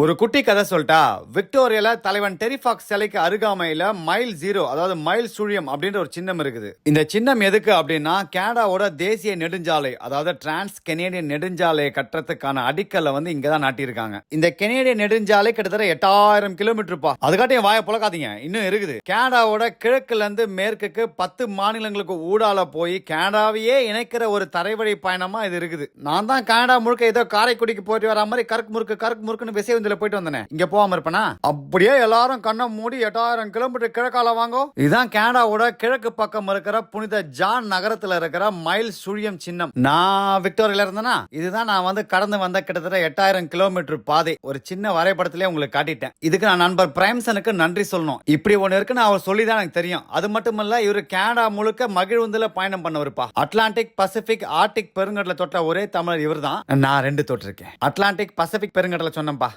ஒரு குட்டி கதை சொல்லிட்டா விக்டோரியால தலைவன் டெரிஃபாக்ஸ் சிலைக்கு அருகாமையில மைல் ஜீரோ அதாவது மைல் சுழியம் அப்படின்ற ஒரு சின்னம் இருக்குது. இந்த சின்னம் எதுக்கு அப்படின்னா கனடாவோட தேசிய நெடுஞ்சாலை அதாவது டிரான்ஸ் கெனேடியன் நெடுஞ்சாலையை கட்டுறதுக்கான அடிக்கல்ல வந்து இங்க தான் நாட்டியிருக்காங்க. இந்த கெனேடியன் நெடுஞ்சாலை கிட்டத்தட்ட எட்டாயிரம் கிலோமீட்டர் பா அதுக்காட்டியும் வாயை புழக்காதீங்க இன்னும் இருக்குது. கனடாவோட கிழக்குல இருந்து மேற்குக்கு பத்து மாநிலங்களுக்கு ஊடால போய் கனடாவையே இணைக்கிற ஒரு தரைவழி பயணமா இது இருக்குது. நான் தான் கனடா முழுக்க ஏதோ காரைக்குடிக்கு போயிட்டு வர மாதிரி கருக்கு முறுக்கு கருக்கு முறுக்குன்னு பேருந்துல போயிட்டு வந்தேன். இங்க போகாம இருப்பேனா? அப்படியே எல்லாரும் கண்ணை மூடி எட்டாயிரம் கிலோமீட்டர் கிழக்கால வாங்கோ. இதுதான் கனடாவோட கிழக்கு பக்கம் இருக்கிற புனித ஜான் நகரத்துல இருக்கிற மைல் சுழியம் சின்னம். நான் விக்டோரியில இருந்தேனா? இதுதான் நான் வந்து கடந்து வந்த கிட்டத்தட்ட எட்டாயிரம் கிலோமீட்டர் பாதை. ஒரு சின்ன வரைபடத்திலே உங்களுக்கு காட்டிட்டேன். இதுக்கு நான் நண்பர் பிரைம்சனுக்கு நன்றி சொல்லணும். இப்படி ஒண்ணு இருக்குன்னு அவர் சொல்லி தான் எனக்கு தெரியும். அது மட்டுமல்ல இவரு கனடா முழுக்க மகிழ்வுந்துல பயணம் பண்ணவருப்பா. அட்லாண்டிக் பசிபிக் ஆர்டிக் பெருங்கடலை தொட்ட ஒரே தமிழர் இவர்தான். நான் ரெண்டு தொட்டிருக்கேன். Atlantic Pacific பெருங்கடல சொன்னப்பா